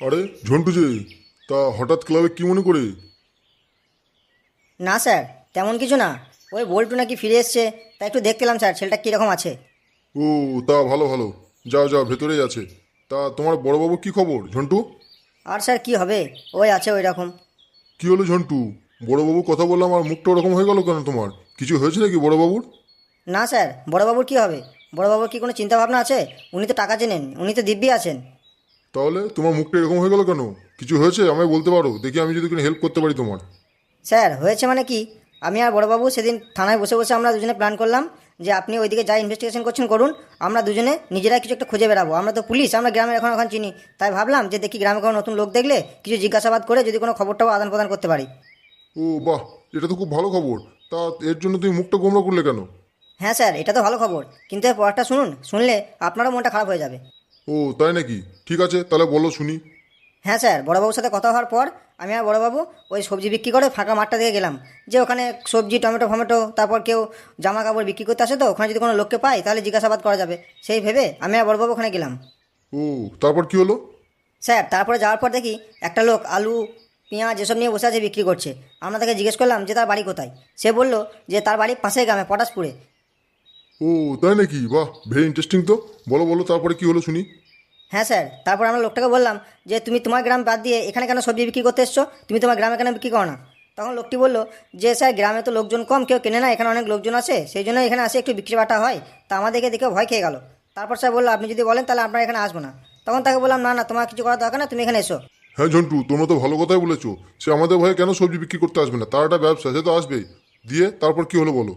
আরে ঝন্টু যে তা হঠাৎ ক্লাবে কি মনে করে? না স্যার তেমন কিছু না। ওই বল্টু নাকি ফিরে এসছে তা একটু দেখতে এলাম স্যার ছেলেটা কীরকম আছে। ও তা ভালো ভালো। যাও যাও ভেতরেই আছে। তা তোমার বড়বাবু কি খবর ঝন্টু? আর স্যার কি হবে? ওই আছে ওই রকম কি হলো ঝন্টু? বড়বাবু কথা বললাম আর মুখটা ওরকম হয়ে গেল কেন তোমার? কিছু হয়েছে নাকি বড়বাবুর? না স্যার বড়বাবুর কি হবে? বড়বাবুর কি কোনো চিন্তা ভাবনা আছে? উনি তো টাকা চেনেন উনি তো দিব্যি আছেন। তাহলে তোমার মুখটা এরকম হয়ে গেল কেন? কিছু হয়েছে? আমায় বলতে পারো। দেখি আমি যদি কোনো হেল্প করতে পারি তোমার। স্যার হয়েছে মানে কি? আমি আর বড়বাবু সেদিন থানায় বসে বসে আমরা দুজনে প্ল্যান করলাম যে আপনি ওইদিকে যা ইনভেস্টিগেশন করছেন করুন আমরা দুজনে নিজেরাই কিছু একটা খুঁজে বেরাবো আমরা তো পুলিশ আমরা গ্রামের এখন এখন চিনি। তাই ভাবলাম যে দেখি গ্রামে কোনো নতুন লোক দেখলে কিছু জিজ্ঞাসাবাদ করে যদি কোনো খবরটাও আদান প্রদান করতে পারি। ও বাহ এটা তো খুব ভালো খবর। তা এর জন্য তুমি মুখটা গোমরা করলে কেন? হ্যাঁ স্যার এটা তো ভালো খবর। কিন্তু এর পরটা শুনুন শুনলে আপনারও মনটা খারাপ হয়ে যাবে। ও তাই নাকি? ঠিক আছে তাহলে বলো শুনি। হ্যাঁ স্যার বড়বাবুর সাথে কথা হওয়ার পর আমি আর বড়বাবু ওই সবজি বিক্রি করে ফাঁকা মাঠটা দিয়ে গেলাম। যে ওখানে সবজি টমেটো ফমেটো তারপর কেউ জামা কাপড় বিক্রি করতে আসে তো ওখানে যদি কোনো লোককে পাই তাহলে জিজ্ঞাসাবাদ করা যাবে। সেই ভেবে আমি আর বড়বাবু ওখানে গেলাম। ও তারপর কি হলো? স্যার তারপরে যাওয়ার পর দেখি একটা লোক আলু পেঁয়াজ এসব নিয়ে বসে আছে বিক্রি করছে। আমরা তাকে জিজ্ঞেস করলাম যে তার বাড়ি কোথায়? সে বলল যে তার বাড়ি পাশের গ্রামে পটাশপুরে। ও তাই নাকি? বাহ ভেরি ইন্টারেস্টিং তো। বলো বলো তারপরে কি হলো শুনি। হ্যাঁ স্যার তারপর আমরা লোকটাকে বললাম যে তুমি তোমার গ্রাম বাদ দিয়ে এখানে কেন সবজি বিক্রি করতে এসছো? তুমি তোমার গ্রামে কেন বিক্রি করো না? তখন লোকটি বলল যে স্যার গ্রামে তো লোকজন কম কেউ কেনে না এখানে অনেক লোকজন আছে সেই জন্য এখানে আসে একটু বিক্রি বাটা হয়। তা আমাদেরকে দেখে ভয় খেয়ে গেল। তারপর স্যার বলল আপনি যদি বলেন তাহলে আপনার এখানে আসব না। তখন তাকে বললাম না না তোমার কিছু করার দরকার না তুমি এখানে এসো। হ্যাঁ ঝন্টু তোমরা তো ভালো কথাই বলেছ। সে আমাদের ভয়ে কেন সবজি বিক্রি করতে আসবে না? তার একটা ব্যবসা সে তো আসবেই। দিয়ে তারপর কি হলো বলো?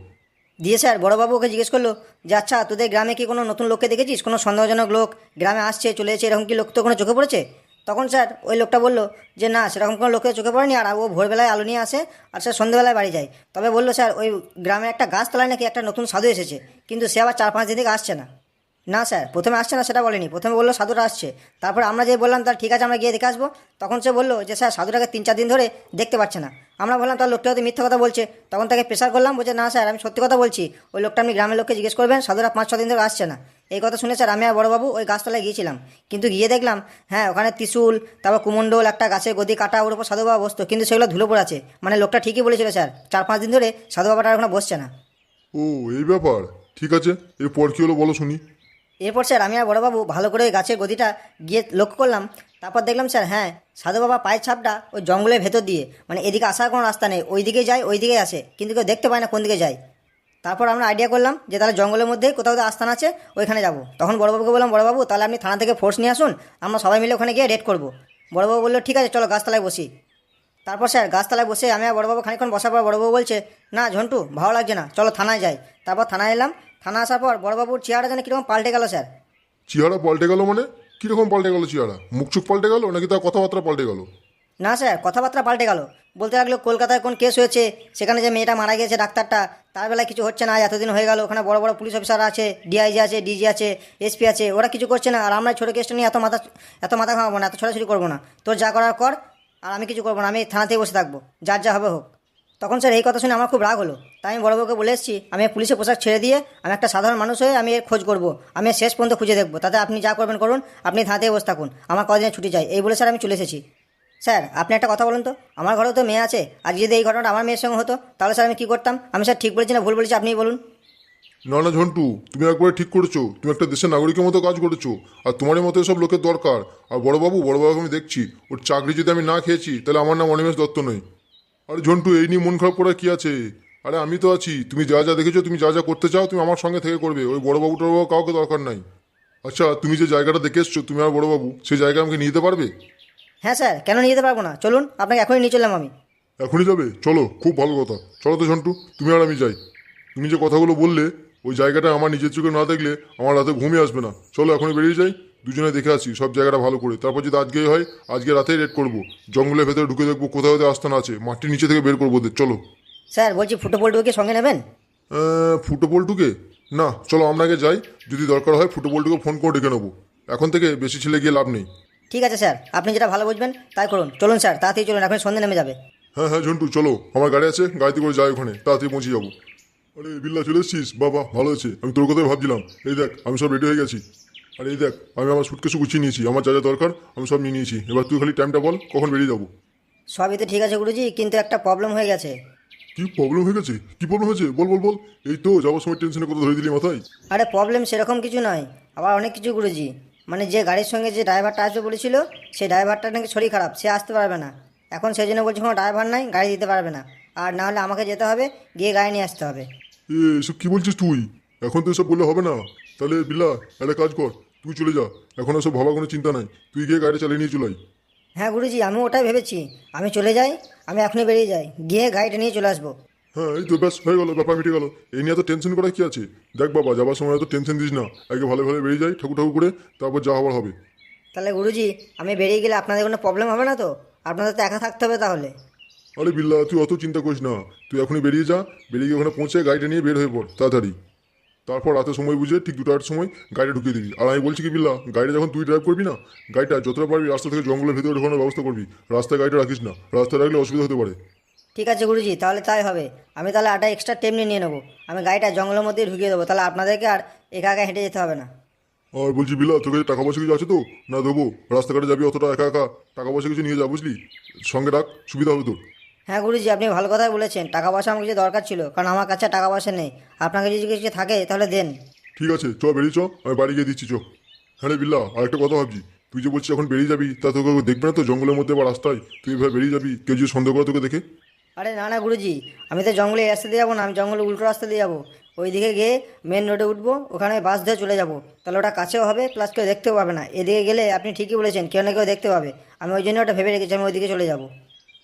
দিয়ে স্যার, বড়বাবু ওকে জিজ্ঞেস করল, যে আচ্ছা তোদের গ্রামে কি কোনো নতুন লোককে দেখেছিস? কোনো সন্দেহজনক লোক গ্রামে আসছে, চলে এসেছে, এরকম কি লোক তো কোনো চোখে পড়েছে? তখন স্যার ওই লোকটা বলল, যে না, সেরকম কোনো লোকের চোখে পড়েনি, আর ও ভোরবেলায় আলো নিয়ে আসে, আর স্যার সন্ধ্যেবেলায় বাড়ি যায়। তবে বলল স্যার, ওই গ্রামে একটা গাছতলায় নাকি একটা নতুন সাধু এসেছে, কিন্তু সে আবার চার পাঁচ দিন থেকে আসছে না। না স্যার, প্রথমে আসছে না, সেটা বলেনি। প্রথমে বলল সাধুটা আসছে। তারপর আমরা যে বললাম তার ঠিক আছে, আমরা গিয়ে দেখে আসব। তখন সে বলল যে, স্যার, সাধুটাকে তিন চার দিন ধরে দেখতে পাচ্ছে না। আমরা বললাম তার লোকটা হয়তো মিথ্যা কথা বলছে। তখন তাকে প্রেশার করলাম, বলছে, না স্যার, আমি সত্যি কথা বলছি। ওই লোকটা আপনি গ্রামের লোককে জিজ্ঞেস করবেন, সাধুরা পাঁচ ছ দিন ধরে আসছে না। এই কথা শুনে, স্যার, আমি আর বড়বাবু ওই গাছতলায় গিয়েছিলাম। কিন্তু গিয়ে দেখলাম হ্যাঁ ওখানে ত্রিশুল, তারপর কুমণ্ডল, একটা গাছের গদি কাটা, ওর উপর সাধু বাবা বসতো। কিন্তু সেগুলো ধুলো পড়ে আছে। মানে লোকটা ঠিকই বলেছিল, স্যার, চার পাঁচ দিন ধরে সাধু বাবাটা আর ওখানে বসছে না। ও, এই ব্যাপার? ঠিক আছে, এরপর কি হলো বলো শুনি। এরপর স্যার আমি আর বড়োবাবু ভালো করে গাছের গদিটা গিয়ে লক্ষ্য করলাম। তারপর দেখলাম স্যার হ্যাঁ সাধু বাবা পায়ের ছাপটা ওই জঙ্গলের ভেতর দিয়ে মানে এদিকে আসার কোনো রাস্তা নেই ওই দিকে যায় ওই দিকে আসে, কিন্তু কেউ দেখতে পায় না কোন দিকে যায়। তারপর আমরা আইডিয়া করলাম যে তাহলে জঙ্গলের মধ্যে কোথাও তো আস্থান আছে, ওইখানে যাব। তখন বড়বাবুকে বললাম, বড়বাবু, তাহলে আপনি থানা থেকে ফোর্স নিয়ে আসুন, আমরা সবাই মিলে ওখানে গিয়ে রেড করব। বড়বাবু বলল, ঠিক আছে, চলো গাছতলায় বসি। তারপর স্যার গাছতলায় বসে আমি আর বড়বাবু খানিক্ষণ বসার পর বড়বাবু বলছে, না ঝন্টু, ভালো লাগছে না, চলো থানায় যাই। তারপর থানায় এলাম থানা আসার পর বড়বাবুর চেহারা যেন কীরকম পাল্টে গেল স্যার। চেহারা পাল্টে গেল মানে? কীরকম পাল্টে গেল চেহারা? মুখ চুখ পাল্টে গেল নাকি তার কথাবার্তা পাল্টে গেল? না স্যার কথাবার্তা পাল্টে গেল। বলতে লাগল কলকাতায় কোন কেস হয়েছে? সেখানে যে মেয়েটা মারা গেছে ডাক্তারটা তার বেলায় কিছু হচ্ছে না এতদিন হয়ে গেল। ওখানে বড় বড় পুলিশ অফিসার আছে ডিআইজি আছে ডিজি আছে এসপি আছে ওরা কিছু করছে না। আর আমরা ছোটো কেসটা নিয়ে এত মাথা এত মাথা খাওয়াবো না এত ছোটাছুটি করব না। তোর যা করার কর আর আমি কিছু করব না। আমি থানাতেই বসে থাকব। যার যা হবে হোক। তখন স্যার এই কথা শুনে আমার খুব রাগ হলো। তাই আমি বড়বাবুকে বলে এসেছি, আমি পুলিশের পোশাক ছেড়ে দিয়ে আমি একটা সাধারণ মানুষ হয়ে আমি এর খোঁজ করব। আমি শেষ পর্যন্ত খুঁজে দেখব। তাতে আপনি যা করবেন করুন, আপনি থানাতেই বসে থাকুন। আমার কদিনে ছুটি চাই। এই বলে স্যার আমি চলে এসেছি। স্যার, আপনি একটা কথা বলুন তো। আমার ঘরেও তো মেয়ে আছে। আজ যদি এই ঘটনাটা আমার মেয়ের সঙ্গে হতো, তাহলে স্যার আমি কী করতাম? আমি স্যার ঠিক বলেছি না ভুল বলেছি আপনিই বলুন। না না, ঝন্টু, তুমি একবারে ঠিক করেছ। তুমি একটা দেশের নাগরিকের মতো কাজ করেছ। আর তোমারই মতো সব লোকের দরকার। আর বড়বাবু, বড়বাবুকে আমি দেখছি। ওর চাকরি যদি আমি না খেয়েছি, তাহলে আমার নাম অনিমেষ দত্ত নয়। আরে ঝন্টু এই নিয়ে মন খারাপ করার কি আছে? আরে আমি তো আছি। তুমি যা যা দেখেছ তুমি যা যা করতে চাও তুমি আমার সঙ্গে থেকে করবে। ওই বড়বাবু টড়বাবু কাউকে দরকার নাই। আচ্ছা তুমি যে জায়গাটা দেখে এসছো তুমি আর বড়বাবু সেই জায়গা আমাকে নিয়ে যেতে পারবে? হ্যাঁ স্যার কেন নিয়ে যেতে পারব না? চলুন আপনাকে এখনই নিয়ে চললাম আমি। এখনই যাবে? চলো খুব ভালো কথা। চলো তো ঝন্টু তুমি আর আমি যাই। তুমি যে কথাগুলো বললে ওই জায়গাটা আমার নিজের চোখে না দেখলে আমার রাতে ঘুমিয়ে আসবে না। চলো এখনই বেরিয়ে যাই। দুজনে দেখে আসি সব জায়গাটা ভালো করে। তারপর যদি আজকেই হয় আজকে রাতেই রেড করব। জঙ্গলের ভেতরে ঢুকে দেখব কোথাও কোথাও আস্থান আছে। মাটির নিচে থেকে বের করব ওদের। চলো। স্যার বলছি ফুটো পোল্টুকে সঙ্গে নেবেন? আহ, ফুটো না চলো আমরা আগে যাই। যদি দরকার হয় ফুটো পল্টুকে ফোন করে ডেকে নেব। এখন থেকে বেশি ছেলে গিয়ে লাভ নেই। ঠিক আছে স্যার। আপনি যেটা ভালো বুঝবেন তাই করুন। চলুন স্যার তাড়াতাড়ি চলুন এখন সন্ধে নেমে যাবে। হ্যাঁ হ্যাঁ ঝন্টু চলো। আমার গাড়ি আছে গাড়িতে করে যাই ওখানে। তাড়াতাড়ি পৌঁছে যাব। আরে বিল্লা চলে এসছিস? বাবা ভালো আছে। আমি তোর কথাই ভাবছিলাম। এই দেখ আমি সব রেডি হয়ে গেছি। আর এই দেখ আমি আমার সুটকেসে গুছিয়ে নিয়েছি আমার যা যা দরকার আমি সব নিয়ে নিয়েছি। এবার তুই খালি টাইমটা বল কখন বেরিয়ে যাব? সবই তো ঠিক আছে গুরুজি কিন্তু একটা প্রবলেম হয়ে গেছে। কি প্রবলেম হয়ে গেছে? কি প্রবলেম হয়েছে? বল বল বল। এই তো যাওয়ার সময় টেনশনে কথা ধরে দিলি মাথায়। আরে প্রবলেম সেরকম কিছু নয় আবার অনেক কিছু গুরুজি। মানে যে গাড়ির সঙ্গে যে ড্রাইভারটা আসবে বলেছিল সেই ড্রাইভারটা নাকি শরীর খারাপ সে আসতে পারবে না। এখন সেই জন্য বলছি কোনো ড্রাইভার নাই গাড়ি দিতে পারবে না। আর না হলে আমাকে যেতে হবে গিয়ে গাড়ি নিয়ে আসতে হবে। এ এসব কি বলছিস তুই? এখন তো এসব বললে হবে না। তাহলে বিল্লা একটা কাজ কর তুই চলে যা। এখন এসব ভাবা কোনো চিন্তা নাই। তুই গিয়ে গাড়ি চালিয়ে নিয়ে চলে আয়। হ্যাঁ গুরুজি আমি ওটাই ভেবেছি। আমি চলে যাই আমি এখনই বেরিয়ে যাই। গিয়ে গাড়িটা নিয়ে চলে আসব। হ্যাঁ এই তো ব্যাস হয়ে গেলো ব্যাপার মিটে গেলো। এই নিয়ে তো টেনশন করা কি আছে? দেখ বাবা যাবার সময় তো টেনশন দিস না। আগে ভালো ভালো বেরিয়ে যাই ঠাকুর ঠাকুর করে তারপর যা হবার হবে। তাহলে গুরুজি আমি বেরিয়ে গেলে আপনাদের কোনো প্রবলেম হবে না তো? আপনাদের তো একা থাকতে হবে তাহলে। আরে বিল্লা তুই অত চিন্তা করিস না। তুই এখনই বেরিয়ে যা বেরিয়ে গিয়ে ওখানে পৌঁছে গাড়িটা নিয়ে বের হয়ে পড় তাড়াতাড়ি। তারপর রাতে সময় বুঝে ঠিক দুটার সময় গাড়ি ঢুকিয়ে দিবি। আর আমি বলছি কি বিল্লা গাড়িটা যখন তুই ড্রাইভ করবি না গাড়িটা যতটা পারবি রাস্তা থেকে জঙ্গলের ভিতরে ঢোকানোর ব্যবস্থা করবি। রাস্তায় গাড়িটা রাখিস না। রাস্তায় রাখলে অসুবিধা হতে পারে। ঠিক আছে গুরুজি তাহলে তাই হবে। আমি তাহলে আটা এক্সট্রা টেমনি নিয়ে নেব। আমি গাড়িটা জঙ্গলের মধ্যেই ঢুকিয়ে দেবো। তাহলে আপনাদেরকে আর একা একা হেঁটে যেতে হবে না। আর বলছি বিল্লা তোর কাছে টাকা পয়সা কিছু আছে তো? না দেবো। রাস্তাঘাটে যাবি অতটা একা একা। টাকা পয়সা কিছু নিয়ে যা বুঝলি? সঙ্গে রাখ সুবিধা হবে তোর। হ্যাঁ গুরুজি আপনি ভালো কথাই বলেছেন। টাকা পয়সা আমার কিছু দরকার ছিল কারণ আমার কাছে টাকা পয়সা নেই। আপনাকে যদি কিছু থাকে তাহলে দেন। ঠিক আছে চ বেরিয়ে চ আমি বাড়ি গিয়ে দিচ্ছি চ হ্যাঁ রে বিল্লা আর একটা কথা ভাবছি। তুই যে বলছিস এখন বেরিয়ে যাবি তা তোকে দেখবে না তো জঙ্গলের মধ্যে বা রাস্তায়? তুই এভাবে বেরিয়ে যাবি কেউ যদি সন্দেহ করে তোকে দেখে? আরে না না গুরুজি আমি তো জঙ্গলে রাস্তা দিয়ে যাব না আমি জঙ্গলে উল্টো রাস্তা দিয়ে যাব। ওই দিকে গিয়ে মেন রোডে উঠবো ওখানে বাস ধরে চলে যাব। তাহলে ওটা কাছেও হবে প্লাস কেউ দেখতেও পাবে না। এদিকে গেলে আপনি ঠিকই বলেছেন কেউ না কেউ দেখতে পাবে। আমি ওই জন্য ওটা ভেবে রেখেছি আমি ওইদিকে চলে যাব।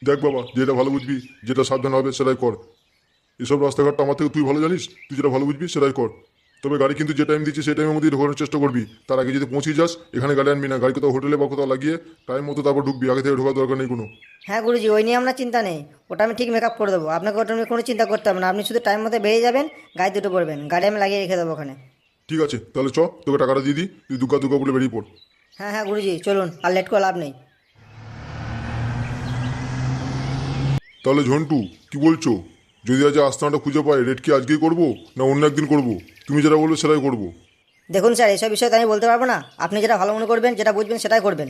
দেখ বাবা যেটা ভালো বুঝবি যেটা সাবধান হবে সেটাই কর। এসব রাস্তাঘাটটা আমার থেকে তুই ভালো জানিস? তুই যেটা ভালো বুঝবি সেটাই কর। তবে গাড়ি কিন্তু যে টাইম দিচ্ছি সেই টাইমের মধ্যেই ঢোকানোর চেষ্টা করবি। তার আগে যদি পৌঁছে যাস এখানে গাড়ি আনবি না। গাড়ি কোথাও হোটেলে বা কোথাও লাগিয়ে টাইম মতো তারপর ঢুকবি। আগে থেকে ঢোকার দরকার নেই কোনো। হ্যাঁ গুরুজি ওই নিয়ে আপনার চিন্তা নেই। ওটা আমি ঠিক মেকআপ করে দেবো। আপনাকে ওটা নিয়ে কোনো চিন্তা করতে হবে না। আপনি শুধু টাইম মতো বেরিয়ে যাবেন গাড়ি দুটো পড়বেন। গাড়ি আমি লাগিয়ে রেখে দেবো ওখানে। ঠিক আছে তাহলে চ তোকে টাকাটা দিয়ে দিই। তুই দুগ্গা দুগ্গা বলে বেরিয়ে পড়। হ্যাঁ হ্যাঁ গুরুজি চলুন। আর লেট করে লাভ নেই। তাহলে ঝন্টু কি বলছো? যদি আজ আস্তানাটা খুঁজে পাই রেট কি আজকেই করব না অন্য একদিন করব? তুমি যেটা বলবে সেটাই করব। দেখুন স্যার এসব বিষয়ে তো আমি বলতে পারব না। আপনি যেটা ভালো মনে করবেন যেটা বুঝবেন সেটাই করবেন।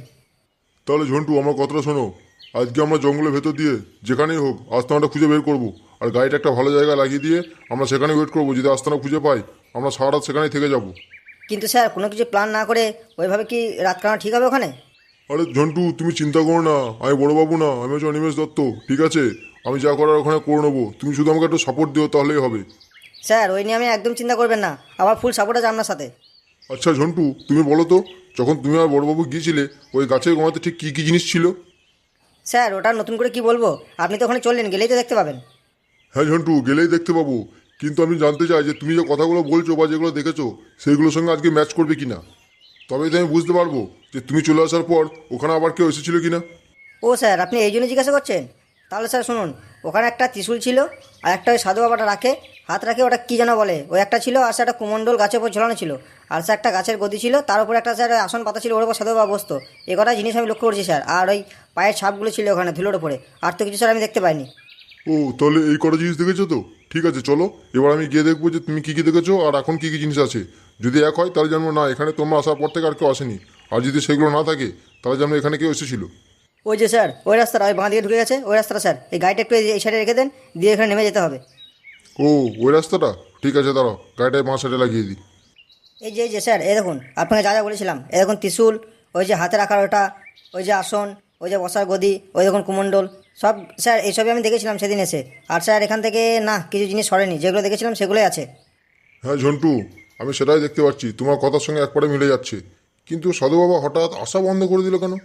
তাহলে ঝন্টু আমার কথাটা শোনো। আজকে আমরা জঙ্গলের ভেতর দিয়ে যেখানেই হোক আস্তানাটা খুঁজে বের করব। আর গাড়িটা একটা ভালো জায়গায় লাগিয়ে দিয়ে আমরা সেখানে ওয়েট করব। যদি আস্তানা খুঁজে পাই আমরা সারা রাত সেখানেই থেকে যাব। কিন্তু স্যার কোনো কিছু প্ল্যান না করে ওইভাবে কি রাত কাটানো ঠিক হবে ওখানে? আরে ঝন্টু তুমি চিন্তা করো না। আমি বড়বাবু না আমি হচ্ছে অনিমেষ দত্ত ঠিক আছে? আমি যা করার ওখানে করে নেব। তুমি শুধু আমাকে একটু সাপোর্ট দিও তাহলেই হবে। স্যার ওই নিয়ে আমি একদম চিন্তা করবেন না। আমার ফুল সাপোর্ট আছে আপনার সাথে। আচ্ছা ঝন্টু তুমি বলো তো যখন তুমি আর বড়বাবু গিয়েছিলে ওই গাছের গোড়াতে ঠিক কী কী জিনিস ছিল? স্যার ওটা নতুন করে কি বলব? আপনি তো ওখানে চললেন গেলেই তো দেখতে পাবেন। হ্যাঁ ঝন্টু গেলেই দেখতে পাবো। কিন্তু আমি জানতে চাই যে তুমি যে কথাগুলো বলছো বা যেগুলো দেখেছ সেইগুলোর সঙ্গে আজকে ম্যাচ করবে কি না তবেই তো আমি বুঝতে পারব। যে তুমি চলে আসার পর ওখানে আবার কেউ এসেছিল কিনা? ও স্যার আপনি এই জন্য জিজ্ঞাসা করছেন? তাহলে স্যার শুনুন ওখানে একটা ত্রিশূল ছিল আর একটা ওই সাধু বাবাটা রাখে হাত রাখে ওটা কী যেন বলে? ওই একটা ছিল আর স্যার একটা কুমণ্ডল গাছের উপর ঝোলানো ছিল। আর স্যার একটা গাছের গদি ছিল তার উপর একটা স্যার আসন পাতা ছিল ওর উপর সাধু বাবা বসতো। এ কটা জিনিস আমি লক্ষ্য করছি স্যার আর ওই পায়ের ছাপগুলো ছিল ওখানে ধুলোর উপরে। আর তো কিছু স্যার আমি দেখতে পাইনি। ও তাহলে এই কটা জিনিস দেখেছ তো? ঠিক আছে চলো এবার আমি গিয়ে দেখব যে তুমি কী কী দেখেছ আর এখন কী কী জিনিস আছে। যদি এক হয় তাহলে জানব না এখানে তোমরা আসার পর থেকে আর কেউ আসেনি। আর যদি সেগুলো না থাকে তাহলে জানব এখানে কেউ এসেছিল। ওই যে স্যার ওই রাস্তাটা ওই বাঁ দিকে ঢুকে গেছে ওই রাস্তাটা স্যার। এই গাড়িটা একটু এই এই সাইডে রেখে দেন দিয়ে এখানে নেমে যেতে হবে। ও ওই রাস্তাটা? ঠিক আছে দাঁড়াও গাড়িটায় বাঁ সাইডে লাগিয়ে দিই। এই যে এই যে স্যার এই দেখুন আপনাকে যা যা বলেছিলাম এই দেখুন ত্রিশূল ওই যে হাতে রাখার ওটা ওই যে আসন ওই যে বসার গদি ওই দেখুন কুমণ্ডল সব স্যার এইসবই আমি দেখেছিলাম সেদিন এসে। আর স্যার এখান থেকে না কিছু জিনিস সরেনি যেগুলো দেখেছিলাম সেগুলোই আছে। হ্যাঁ ঝন্টু আমি সেটাই দেখতে পাচ্ছি তোমার কথার সঙ্গে একবারে মিলে যাচ্ছে। কিন্তু সাধু বাবা হঠাৎ আশা বন্ধ করে দিল কেন?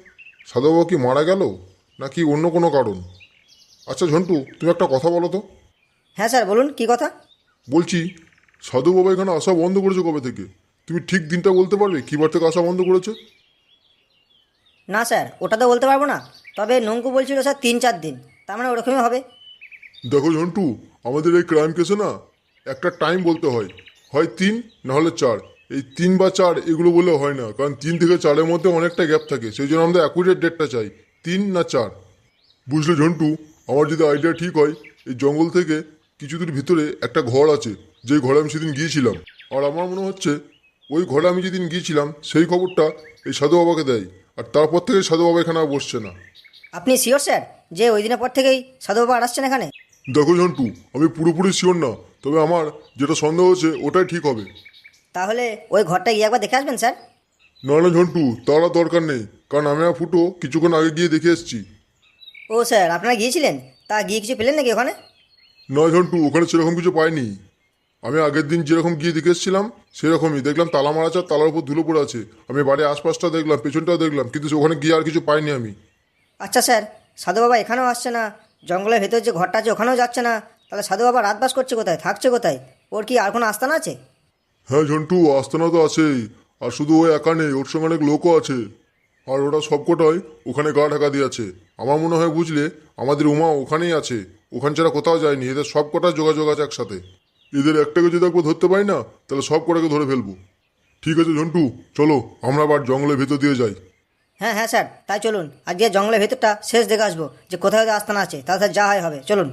সাধু বাবা কি মারা গেল? নাকি অন্য কোনো কারণ? আচ্ছা ঝন্টু তুমি একটা কথা বলো তো। হ্যাঁ স্যার বলুন কি কথা? বলছি সাধু বাবা এখানে আসা বন্ধ করেছে কবে থেকে? তুমি ঠিক দিনটা বলতে পারবে? কিবার থেকে আসা বন্ধ করেছে? না স্যার ওটা তো বলতে পারব না। তবে নঙ্কু বলছিল স্যার তিন চার দিন। তার মানে ওরকমই হবে। দেখো ঝন্টু আমাদের এই ক্রাইম কেসে না একটা টাইম বলতে হয়। হয় তিন না হলে চার। এই তিন বা চার এগুলো বলে হয় না কারণ তিন থেকে চারের মধ্যে অনেকটা গ্যাপ থাকে সেই জন্য আমাদের অ্যাকুরেট ডেটটা চাই তিন না চার। বুঝলে ঝন্টু আমার যদি আইডিয়া ঠিক হয় এই জঙ্গল থেকে কিছু দূর ভিতরে একটা ঘর আছে যে ঘরে আমি সেদিন গিয়েছিলাম। আর আমার মনে হচ্ছে ওই ঘরে আমি যেদিন গিয়েছিলাম সেই খবরটা এই সাধু বাবাকে দেয় আর তারপর থেকে সাধু বাবা এখানে আর বসছে না। আপনি শিওর স্যার যে ওই দিনের পর থেকেই সাধু বাবা আর আসছেন এখানে? দেখো ঝন্টু আমি পুরোপুরি শিওর না তবে আমার যেটা সন্দেহ হচ্ছে ওটাই ঠিক হবে। তাহলে ওই ঘরটা গিয়ে একবার দেখে আসবেন স্যার? না না ঝন্টু তার দরকার নেই। কারণ আমি আর ফুটো কিছুক্ষণ আগে গিয়ে দেখে এসেছি। ও স্যার আপনারা গিয়েছিলেন? তা গিয়ে কিছু পেলেন নাকি ওখানে? না ঝন্টু ওখানে সেরকম কিছু পাইনি। আমি আগের দিন যেরকম গিয়ে দেখে এসেছিলাম সেরকমই। দেখলাম তালা মারা আছে তালার উপর ধুলো পড়ে আছে। আমি বাড়ির আশপাশটা দেখলাম পেছনটাও দেখলাম কিন্তু ওখানে গিয়ে আর কিছু পাইনি আমি। আচ্ছা স্যার সাধু বাবা এখানেও আসছে না। জঙ্গলের ভেতর যে ঘরটা আছে ওখানেও যাচ্ছে না। তাহলে সাধু বাবা রাত বাস করছে কোথায়? থাকছে কোথায়? ওর কি আর কোনো আস্থানা আছে? হ্যাঁ ঝন্টু, আস্তানা তো আছেই। আর শুধু ও একা নেই, ওর সঙ্গে অনেক লোকও আছে। আর ওরা সবকটাই ওখানে গা ঢাকা দিয়ে আছে আমার মনে হয় বুঝলে, আমাদের উমা ওখানেই আছে। ওখান ছাড়া কোথাও যায়নি, এদের সব কটা যোগাযোগ আছে একসাথে। এদের একটাকে যদি একবার ধরতে পারি না, তাহলে সব কটাকে ধরে ফেলব। ঠিক আছে, ঝন্টু, চলো, আমরা আবার জঙ্গলের ভেতর দিয়ে যাই। হ্যাঁ হ্যাঁ স্যার, তাই চলুন। আজকে জঙ্গলের ভেতরটা শেষ দেখে আসব, যে কোথায় আস্থানা আছে তাহলে যা হয় হবে। চলুন।